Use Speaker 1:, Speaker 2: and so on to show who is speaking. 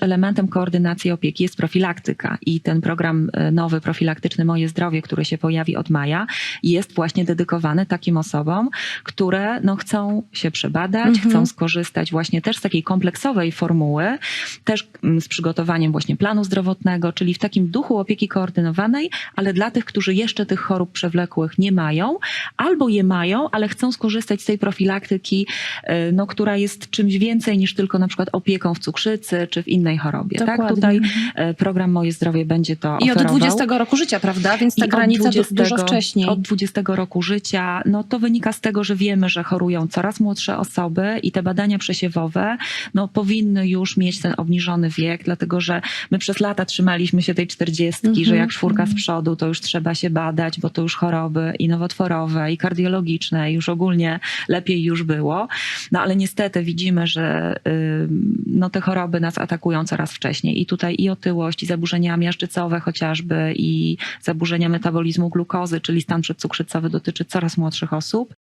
Speaker 1: elementem koordynacji opieki jest profilaktyka i ten program e, nowy profilaktyczny Moje Zdrowie, który się pojawi od maja, jest właśnie dedykowany takim osobom, które no, chcą się przebadać,
Speaker 2: Mhm.
Speaker 1: chcą skorzystać właśnie też z takiej kompleksowej formuły, też mm, z przygotowaniem właśnie planu zdrowotnego, czyli w takim duchu opieki koordynowanej, ale dla tych, którzy jeszcze tych chorób przewlekłych nie mają, albo je mają, ale chcą skorzystać z tej profilaktyki, e, no, która jest czymś więcej niż tylko na przykład opieką w cukrzycy czy w innej chorobie. Tak? Tutaj e, program Moje Zdrowie będzie to
Speaker 2: I od
Speaker 1: oferował.
Speaker 2: 20 roku życia, prawda? Więc ta
Speaker 1: I od
Speaker 2: granica du-
Speaker 1: 20
Speaker 2: dużo wcześniej.
Speaker 1: Od 20 roku życia, no to wynika z tego, że wiemy, że chorują coraz młodsze osoby i te badania przesiewowe no, powinny już mieć ten obniżony wiek, dlatego że my przez lata trzymaliśmy się tej 40,
Speaker 2: Mhm,
Speaker 1: że jak czwórka z
Speaker 2: mhm.
Speaker 1: przodu, to już trzeba się badać, bo to już choroby i nowotworowe, i kardiologiczne, już ogólnie lepiej już było. No ale niestety widzimy, że no, te choroby nas atakują coraz wcześniej i tutaj i otyłość, i zaburzenia miażdżycowe chociażby, i zaburzenia metabolizmu glukozy, czyli stan przedcukrzycowy dotyczy coraz młodszych osób.